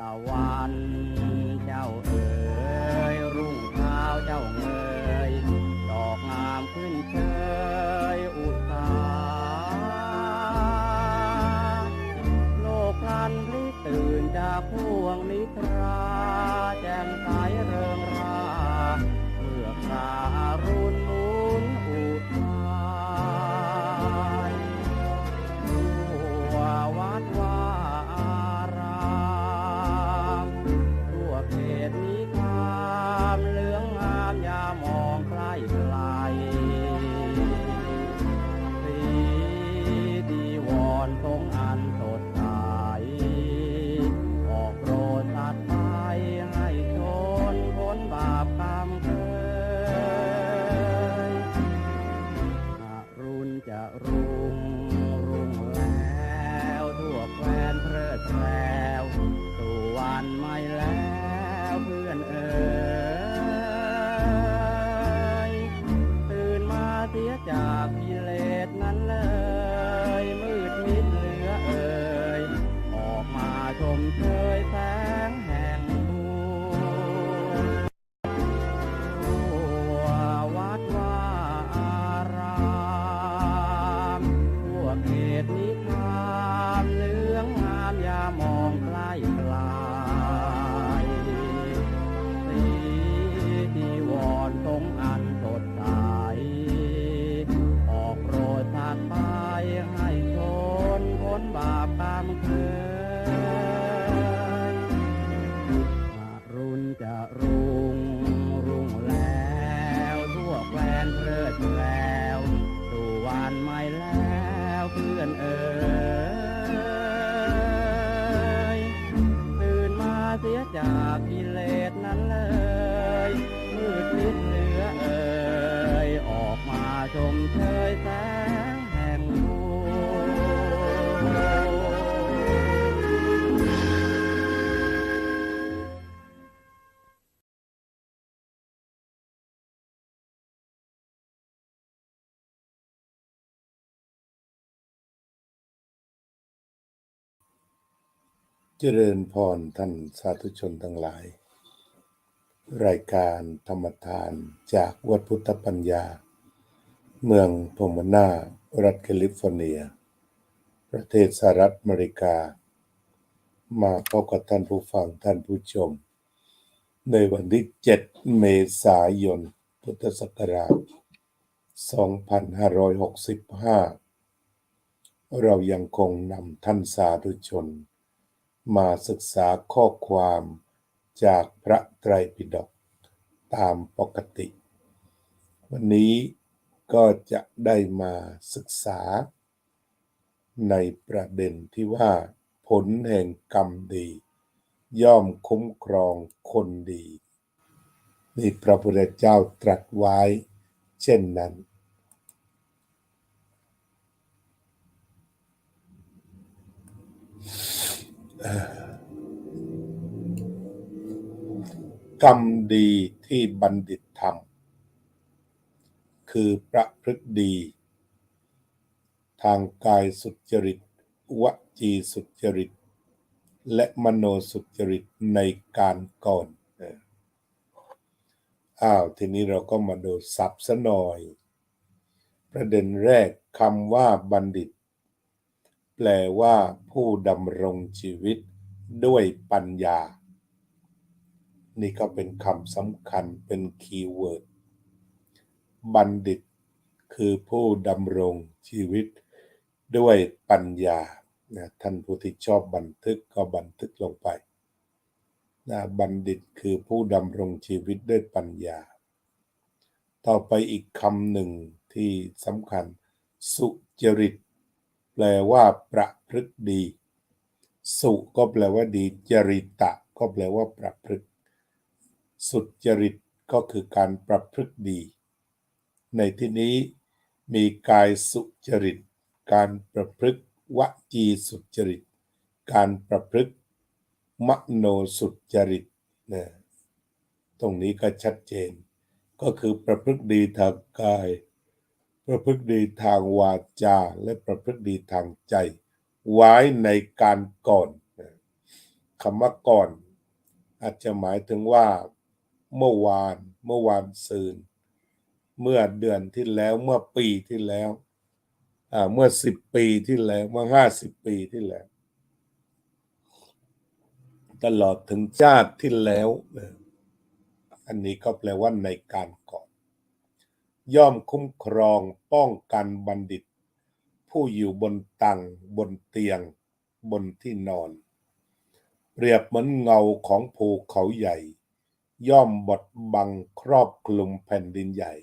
ตะวัน เจ้าเอ๋ยรุ่งเช้าเจ้าเงยดอกงามขึ้นเชยอุตสาโลกพลันรีบตื่นจากพ่วงนิทรา แจ่มใสเริงราเมื่อครา รุ่ง เจริญพรท่านสาธุชนทั้งหลาย รายการธรรมทานจากวัดพุทธปัญญา เมืองพมานา รัฐแคลิฟอร์เนีย ประเทศสหรัฐอเมริกา มาพบกับท่านผู้ฟังท่านผู้ชม ในวันที่ 7 เมษายน พุทธศักราช 2565 เรายังคงนำท่านสาธุชน มาศึกษาข้อความจากพระไตรปิฎกตามปกติ วันนี้ก็จะได้มาศึกษา ในประเด็นที่ว่า ผลแห่งกรรมดี ย่อมคุ้มครองคนดีนี่พระพุทธเจ้าตรัสไว้ เช่นนั้น กรรมดีที่บัณฑิตทำคือประพฤติดี ทางกายสุจริต วจีสุจริต และมโนสุจริตในการก่อนอ้าว ทีนี้เราก็มาดูศัพท์ซะหน่อย ประเด็นแรกคำว่าบัณฑิต แปลว่าผู้ดำรงชีวิตด้วยปัญญา นี่ก็เป็นคำสำคัญเป็นคีย์เวิร์ด บัณฑิต คือผู้ดำรงชีวิตด้วยปัญญานะท่านผู้ที่ชอบบันทึกก็บันทึกลงไปนะบัณฑิตคือผู้ดำรงชีวิตด้วยปัญญา ต่อไปอีกคำหนึ่งที่สำคัญ สุจริต แปลว่าประพฤติดี สุก็แปลว่าดี จริตะ ก็แปลว่าประพฤติ สุจริตก็คือการประพฤติดี ในที่นี้มีกายสุจริต การประพฤติวจีสุจริต การประพฤติมโนสุจริตนะตรงนี้ก็ชัดเจน ก็คือประพฤติดีทางกาย ประพฤติดีทางวาจา และประพฤติดีทางใจ ไว้ในการก่อนคำว่าก่อน อาจจะหมายถึงว่า เมื่อวาน เมื่อวานซืน เมื่อเดือนที่แล้วเมื่อปีที่แล้วเมื่อสิบปีที่แล้วเมื่อห้าสิบปีที่แล้ว ตลอดถึงชาติที่แล้ว อันนี้ก็แปลว่าในการก่อน ย่อมคุ้มครองป้องกันบัณฑิต ผู้อยู่บนตังบนเตียง บนที่นอน เปรียบเหมือนเงาของภูเขาใหญ่ ย่อมบดบังครอบคลุมแผ่นดินใหญ่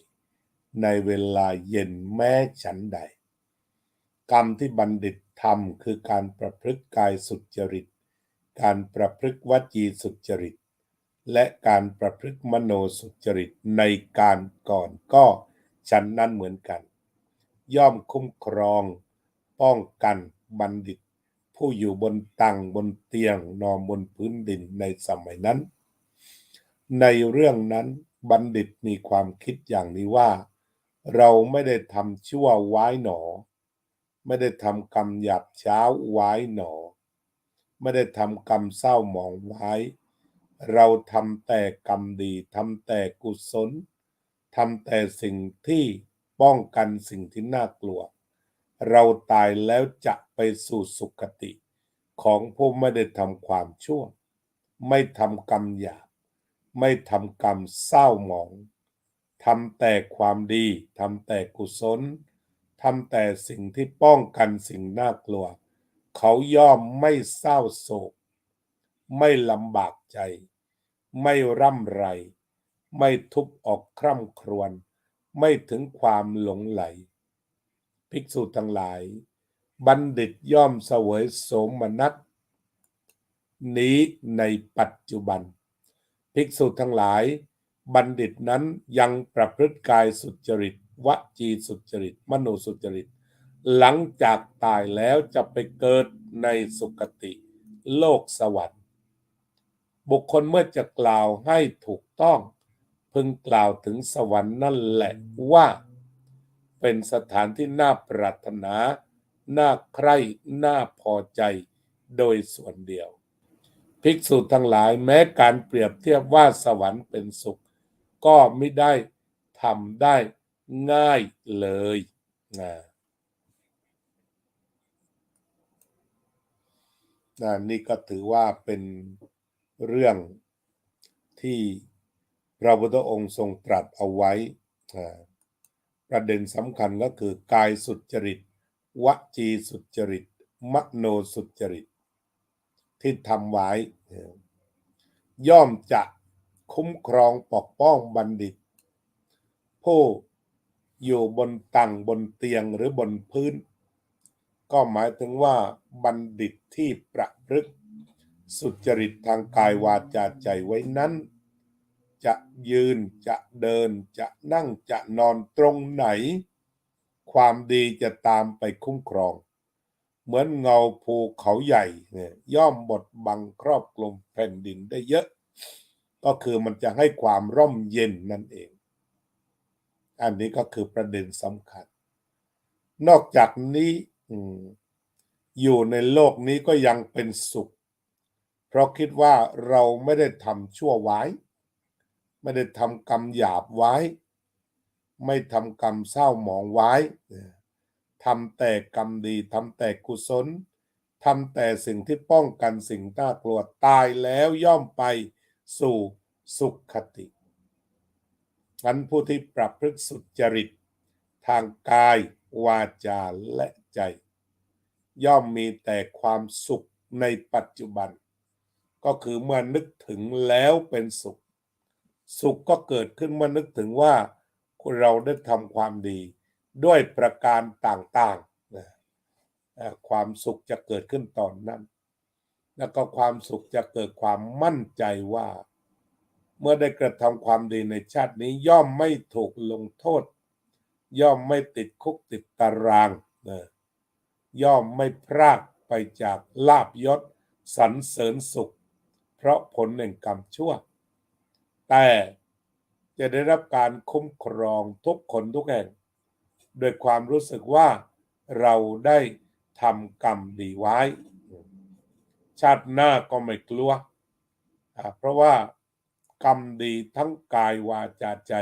ในเวลาเย็นแม้ฉันใด กรรมที่บัณฑิตทำคือการประพฤติกายสุจริต การประพฤติวจีสุจริตและการประพฤติมโนสุจริตในการก่อนก็ ฉันนั้นเหมือนกัน ย่อมคุ้มครอง ป้องกันบัณฑิต ผู้อยู่บนตังบนเตียงนอนบนพื้นดินในสมัยนั้น ในเรื่องนั้นบัณฑิตมีความคิดอย่างนี้ว่า เราไม่ได้ทำชั่วไว้หนอ ไม่ได้ทำกรรมหยาบเช้าไว้หนอ ไม่ได้ทำกรรมเศร้าหมองไว้ เราทำแต่กรรมดีทำแต่กุศล ทำแต่สิ่งที่ป้องกันสิ่งที่น่ากลัว เราตายแล้วจะไปสู่สุคติ ของผู้ไม่ได้ทำความชั่ว ไม่ทำกรรมหยาบไม่ทำกรรมเศร้าหมองทำแต่ความดีทำแต่กุศลทำแต่สิ่งที่ป้องกันสิ่งน่ากลัว เขาย่อมไม่เศร้าโศก ไม่ลำบากใจ ไม่ร่ำไร ไม่ทุบออกคร่ำครวญไม่ถึงความหลงไหล ภิกษุทั้งหลาย บัณฑิตย่อมเสวยโสมนัสนี้ในปัจจุบัน ภิกษุทั้งหลาย บัณฑิตนั้นยังประพฤติกายสุจริตวจีสุจริต มโนสุจริต หลังจากตายแล้วจะไปเกิดในสุคติ โลกสวรรค์ บุคคลเมื่อจะกล่าวให้ถูกต้อง พึงกล่าวถึงสวรรค์นั่นแหละว่า เป็นสถานที่น่าปรารถนา น่าใคร่ น่าพอใจโดยส่วนเดียว ภิกษุทั้งหลายแม้การเปรียบเทียบว่าสวรรค์เป็นสุข ก็ไม่ได้ทำได้ง่ายเลยนะนะนี่ก็ถือว่าเป็นเรื่องที่ พระพุทธองค์ทรงตรัสเอาไว้ ประเด็นสำคัญก็คือกายสุจริต วจีสุจริต มโนสุจริต ที่ทำไว้ ย่อมจะคุ้มครองปกป้องบัณฑิต ผู้อยู่บนตังบนเตียงหรือบนพื้น ก็หมายถึงว่าบัณฑิตที่ประพฤติสุจริตทางกายวาจาใจไว้นั้น จะยืนจะเดินจะนั่งจะนอนตรงไหน ความดีจะตามไปคุ้มครอง เหมือนเงาภูเขาใหญ่เนี่ยย่อมบดบังครอบคลุมแผ่นดินได้เยอะ ก็คือมันจะให้ความร่มเย็นนั่นเอง อันนี้ก็คือประเด็นสำคัญ นอกจากนี้อืมอยู่ในโลกนี้ก็ยังเป็นสุข เพราะคิดว่าเราไม่ได้ทำชั่วไว้ ไม่ได้ทำกรรมหยาบไว้ ไม่ทำกรรมเศร้าหมองไว้ทำแต่กรรมดีทำแต่กุศลทำแต่สิ่งที่ป้องกันสิ่งน่ากลัวตายแล้วย่อมไปสู่สุขคติฉันผู้ที่ปรับพฤกษุจริต ทางกายวาจาและใจ ย่อมมีแต่ความสุขในปัจจุบัน ก็คือเมื่อนึกถึงแล้วเป็นสุข สุขก็เกิดขึ้นเมื่อนึกถึงว่าเราได้ทำความดี ด้วยประการต่างๆนะความสุขจะเกิดขึ้นตอนนั้น แล้วก็ความสุขจะเกิดความมั่นใจว่า เมื่อได้กระทำความดีในชาตินี้ย่อมไม่ถูกลงโทษ ย่อมไม่ติดคุกติดตารางนะย่อมไม่พรากไปจากลาบยศสรรเสริญสุข เพราะผลแห่งกรรมชั่ว แต่จะได้รับการคุ้มครองทุกคนทุกแห่ง โดยความรู้สึกว่าเราได้ทำกรรมดีไว้ ชาติหน้าก็ไม่กลัว เพราะว่ากรรมดีทั้งกายวาจาใจ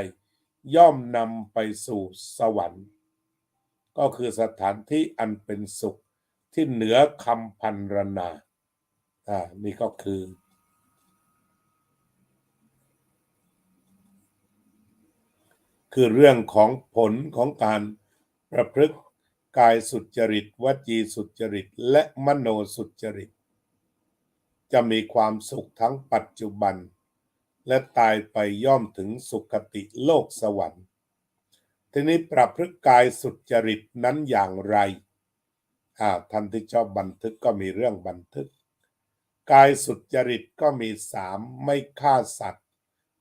ย่อมนำไปสู่สวรรค์ ก็คือสถานที่อันเป็นสุขที่เหนือคำพันรนา อ่า นี่ก็คือ คือเรื่องของผลของการประพฤติกายสุจริต วจีสุจริต และมโนสุจริต จะมีความสุขทั้งปัจจุบัน และตายไปย่อมถึงสุคติโลกสวรรค์ ทีนี้ประพฤติกายสุจริตนั้นอย่างไรอ่าท่านที่ชอบบันทึกก็มีเรื่องบันทึก กายสุจริตก็มีสามไม่ฆ่าสัตว์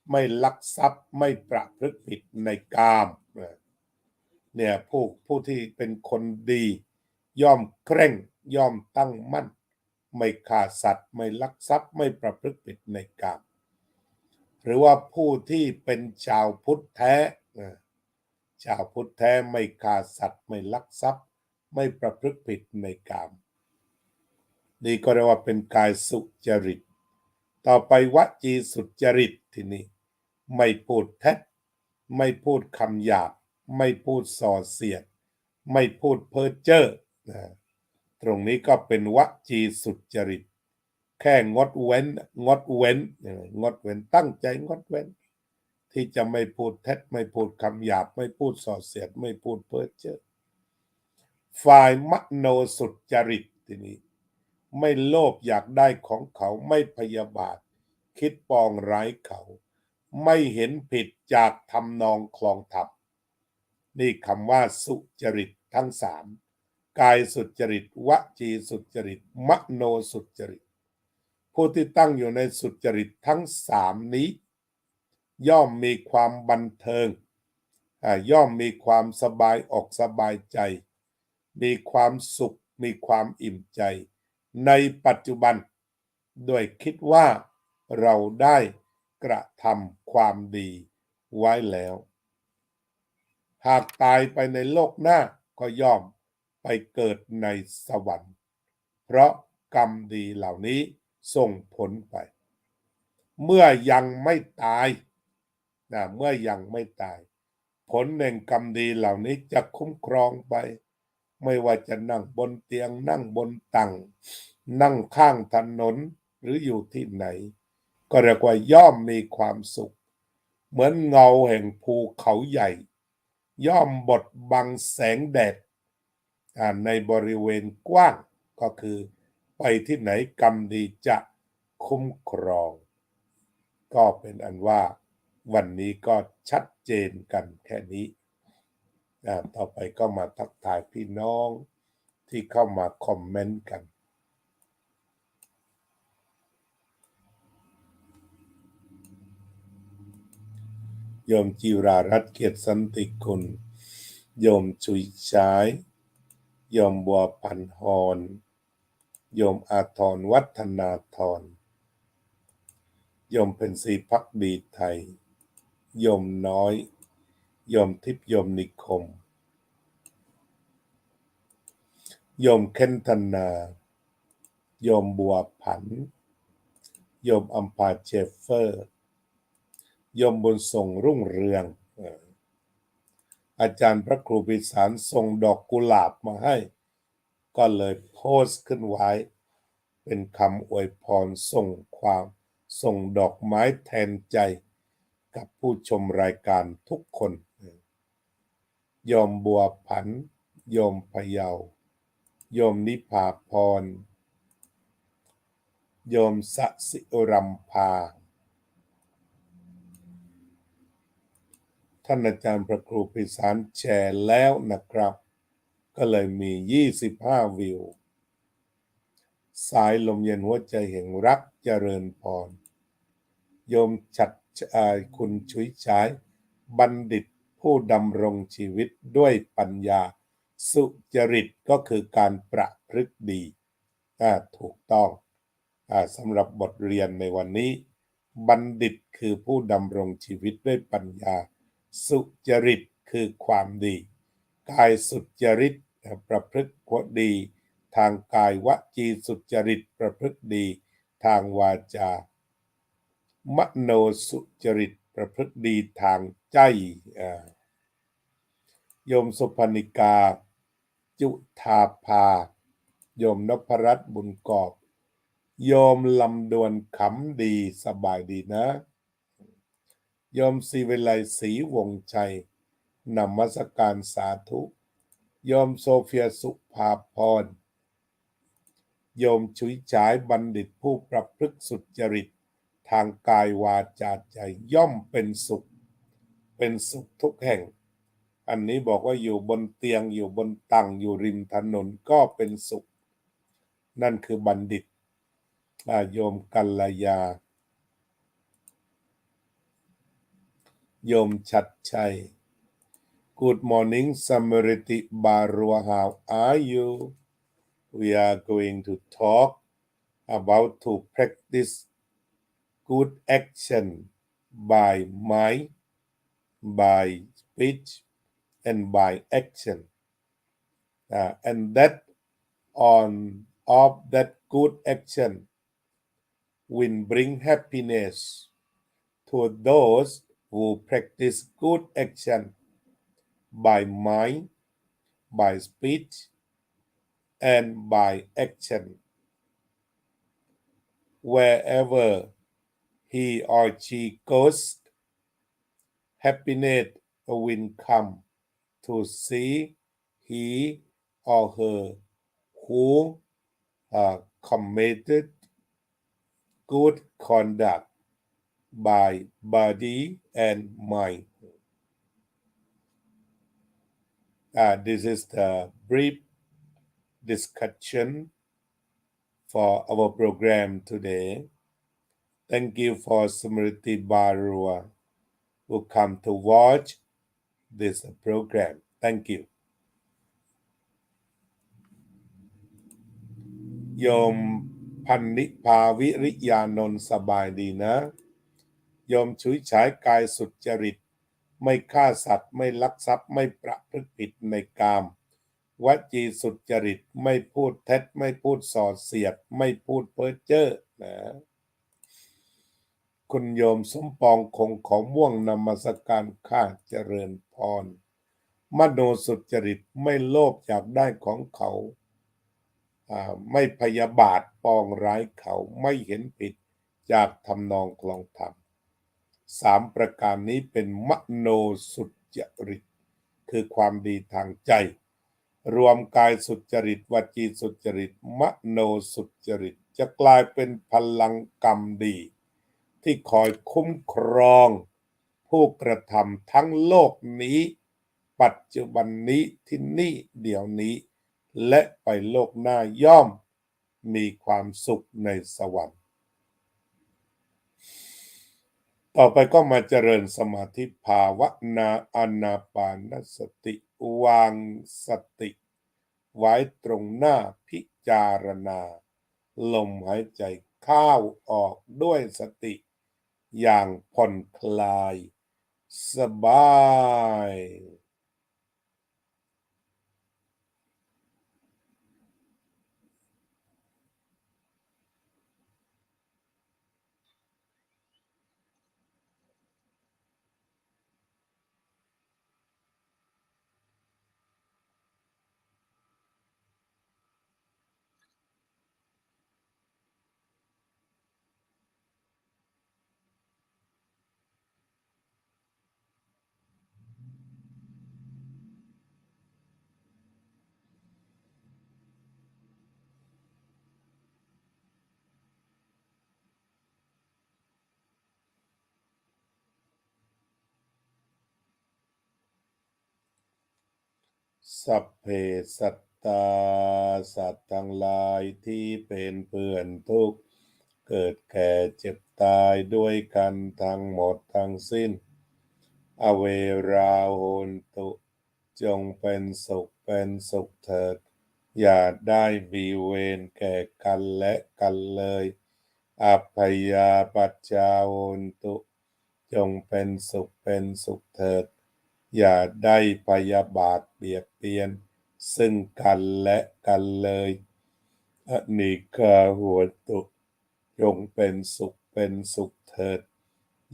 ไม่ลักทรัพย์ไม่ประพฤติผิดในกามเนี่ยผู้ผู้ที่เป็นคนดี ย่อมเคร่งย่อมตั้งมั่น ไม่ฆ่าสัตว์ ไม่ลักทรัพย์ ไม่ประพฤติผิดในกาม หรือว่าผู้ที่เป็นชาวพุทธแท้ชาวพุทธแท้ไม่ฆ่าสัตว์ ไม่ลักทรัพย์ ไม่ประพฤติผิดในกาม นี่ก็เรียกว่าเป็นกายสุจริต ต่อไปวจีสุจริตทีนี้ ไม่พูดเท็จไม่พูดคำหยาบ ไม่พูดส่อเสียด ไม่พูดเพ้อเจ้อนะตรงนี้ก็เป็นวจีสุจริต แค่งดเว้น งดเว้น งดเว้นตั้งใจงดเว้น ที่จะไม่พูดเท็จไม่พูดคำหยาบ ไม่พูดส่อเสียด ไม่พูดเพ้อเจ้อฝ่ายมโนสุจริตทีนี้ ไม่โลภอยากได้ของเขาไม่พยาบาท คิดปองร้ายเขา ไม่เห็นผิดจากทำนองคลองธรรมนี่คำว่าสุจริตทั้งสามกายสุจริตวจีสุจริตมโนสุจริต ผู้ที่ตั้งอยู่ในสุจริตทั้งสามนี้ ย่อมมีความบันเทิง ย่อมมีความสบายอกสบายใจ มีความสุข มีความอิ่มใจ ในปัจจุบัน โดยคิดว่าเราได้กระทำความดีไว้แล้ว หากตายไปในโลกหน้าก็ย่อมไปเกิดในสวรรค์ เพราะกรรมดีเหล่านี้ส่งผลไป เมื่อยังไม่ตายนะเมื่อยังไม่ตาย ผลแห่งกรรมดีเหล่านี้จะคุ้มครองไป ไม่ว่าจะนั่งบนเตียงนั่งบนตังนั่งข้างถนนหรืออยู่ที่ไหน ก็เรียกว่าย่อมมีความสุข เหมือนเงาแห่งภูเขาใหญ่ ย่อมบดบังแสงแดดในบริเวณกว้างก็คือ ไปที่ไหนกรรมดีจะคุ้มครอง ก็เป็นอันว่าวันนี้ก็ชัดเจนกันแค่นี้ ต่อไปก็มาทักทายพี่น้องที่เข้ามาคอมเมนต์กัน โยมจิรารัตน์เกียรติสันติคุณ โยมชุยชายโยมบัวพันหอนโยมอาทรวัฒนาธรโยมเป็นสีพักดีไทยโยมน้อย ยมทิพย์โยมนิคม ยมเคนธนา ยมบัวผัน ยมอัมพาเชฟเฟอร์ ยมบุญส่งรุ่งเรือง อาจารย์พระครูปิสารส่งดอกกุหลาบมาให้ ก็เลยโพสต์ขึ้นไว้ เป็นคำอวยพรส่งความส่งดอกไม้แทนใจกับผู้ชมรายการทุกคน โยมบัวผัน โยมพะเยา โยมนิพาพร โยมสสิรัมพา ท่านอาจารย์พระครูพิสารแชร์แล้วนะครับ ก็เลยมี 25 วิว สายลมเย็นหัวใจแห่งรักเจริญพร โยมฉัดคุณชุยฉายบัณฑิต ผู้ดำรงชีวิตด้วยปัญญา สุจริตก็คือการประพฤติดีถูกต้องอสำหรับบทเรียนในวันนี้ บัณฑิตคือผู้ดำรงชีวิตด้วยปัญญา สุจริตคือความดี กายสุจริตประพฤติดี ทางกายวจีสุจริตประพฤติดี ทางวาจามโนสุจริต ประพฤติดีทางใจโยมสุพนิกา จุธาภาโยมนพรัตน์บุญกอบ โยมลำดวนขำดีสบายดีนะ โยมศิวิไลศรีวงชัยนมัสการสาธุ โยมโซเฟียสุภาพร โยมชุยฉายบัณฑิตผู้ประพฤกสุจริต ทางกายวาจาใจย่อมเป็นสุข เป็นสุขทุกแห่ง อันนี้บอกว่าอยู่บนเตียงอยู่บนตังอยู่ริมถนนก็เป็นสุข นั่นคือบัณฑิตโยมกัลยา โยมชัดชัย Good morning Samariti Barua how are you we are going to talk about to practice good action by mind by speech and by action Uh, and that on of that good action will bring happiness to those who practice good action by mind, by speech, and by action. Wherever he or she goes, happiness will come to see he or her who uh, committed good conduct by body and mind. Uh, this is the brief discussion for our program today. Thank you for Smriti Barua who come to watch this program. Thank you. โยมพันนิพาวิริยานนท์สบายดีนะ โยมชุยฉายกายสุจริต ไม่ฆ่าสัตว์ไม่ลักทรัพย์ไม่ประพฤติผิดในกามวจีสุจริต ไม่พูดเท็จ ไม่พูดส่อเสียด ไม่พูดเพ้อเจ้อนะ คุณโยมสมปองคงของม่วงนำมัสการข้าเจริญพร มโนสุจริตไม่โลภอยากได้ของเขาอ่าไม่พยาบาทปองร้ายเขาไม่เห็นผิดจากทำนองคลองธรรมสามประการนี้เป็นมโนสุจริต คือความดีทางใจ รวมกายสุจริตวจีสุจริต มโนสุจริต จะกลายเป็นพลังกรรมดี ที่คอยคุ้มครอง ผู้กระทำทั้งโลกนี้ ปัจจุบันนี้ที่นี่เดี๋ยวนี้ และไปโลกหน้าย่อม มีความสุขในสวรรค์ ต่อไปก็มาเจริญสมาธิภาวนาอนาปานสติวางสติ ไว้ตรงหน้าพิจารณา ลมหายใจเข้าออกด้วยสติ อย่างผ่อนคลาย สบาย สัพเพสัตตาสัตว์ทั้งหลายที่เป็นเพื่อนทุกข์เกิดแก่เจ็บตายด้วยกันทั้งหมดทั้งสิ้น อเวราโหนตุ จงเป็นสุขเป็นสุขเถิด อย่าได้มีเวรแก่กันและกันเลย อัพยาปัจจาโหนตุ จงเป็นสุขเป็นสุขเถิด อย่าได้พยาบาทเบียดเบียน ซึ่งกันและกันเลยอนิกาหัวตุจงเป็นสุขเป็นสุขเถิด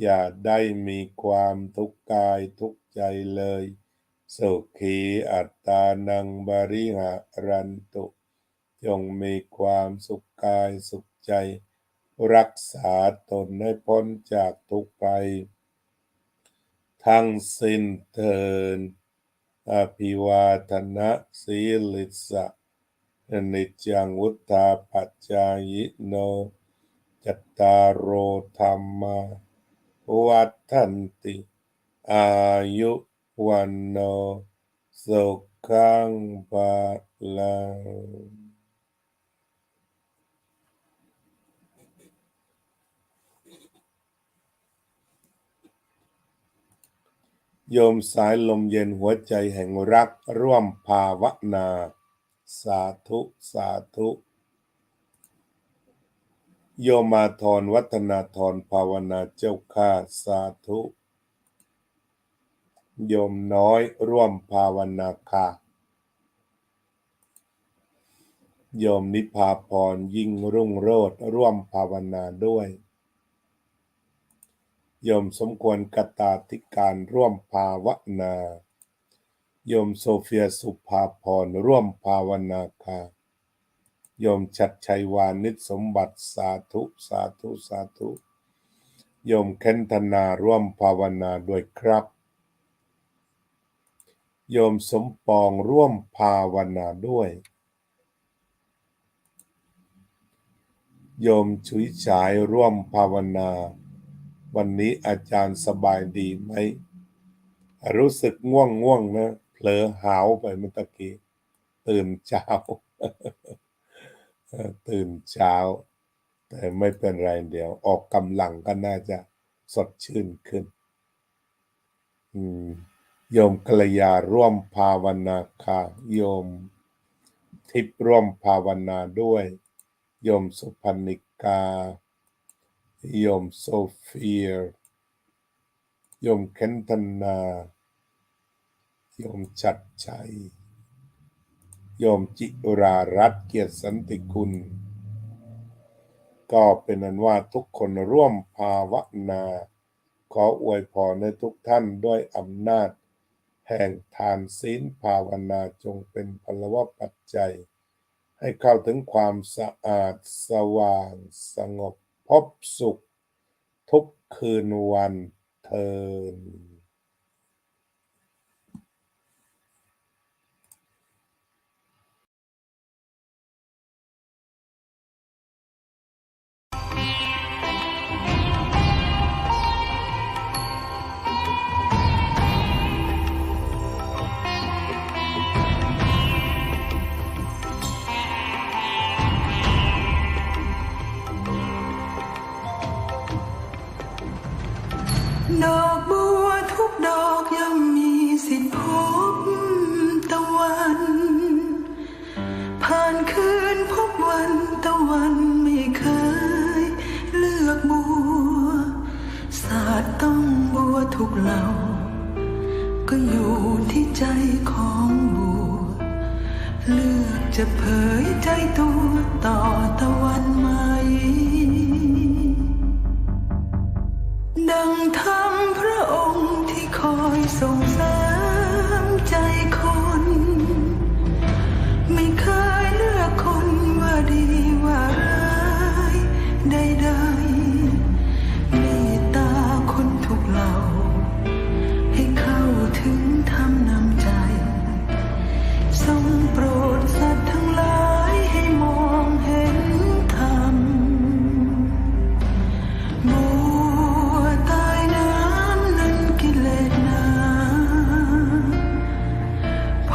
อย่าได้มีความทุกข์กายทุกข์ใจเลย สุขีอัตตานังบริหารันตุ จงมีความสุขกายสุขใจ รักษาตนให้พ้นจากทุกข์ภัย ทั้งสิ้นเทินอภิวาทนะสีลิสะนิจังวุธาปัจจายโน จัตตารโอธรรมาวัฏันติ อายุวันโนสุขังภาลัง โยมสายลมเย็นหัวใจแห่งรักร่วมภาวนา สาธุ สาธุ โยมาธรวัฒนาธรภาวนาเจ้าข้าสาธุ โยมน้อยร่วมภาวนาค่ะโยมนิพาพรยิ่งรุ่งโรจน์ร่วมภาวนาด้วย โยมสมควรกตาธิการร่วมภาวนาโยมโซเฟียสุภาพรร่วมภาวนาค่ะโยมชัดชัยวานิชสมบัติสาธุสาธุสาธุโยมเคนธนาร่วมภาวนาด้วยครับ โยมสมปองร่วมภาวนาด้วย โยมชุยฉายร่วมภาวนา วันนี้อาจารย์สบายดีไหม รู้สึกง่วงง่วงนะเผลอหาวไปเมื่อกี้ ตื่นเช้า ตื่นเช้า แต่ไม่เป็นไรเดี๋ยว ออกกำลังก็น่าจะสดชื่นขึ้นโยมกัลยาร่วมภาวนาค่ะโยม ทิพย์ร่วมภาวนาด้วย โยมสุพรรณิกา ยมโซเฟียยมเคนธนายมชัดชัยยมจิรารัตน์เกียรติสันติคุณ ก็เป็นนั้นว่าทุกคนร่วมภาวนา ขออวยพรในทุกท่านด้วยอำนาจ แห่งทานศีลภาวนาจงเป็นพลวปัจจัย ให้เข้าถึงความสะอาดสว่างสงบ พบสุขทุกคืนวันเทิน เหล่าก็อยู่ที่ใจของบัว เลือกจะเผยใจตัวต่อตะวันใหม่ดังธรรมพระองค์ที่คอยส่งเสริมใจคน ไม่เคยเลือกคนว่าดีว่าร้ายใดๆ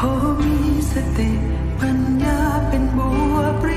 พอมีสติปัญญาเป็นบัวปร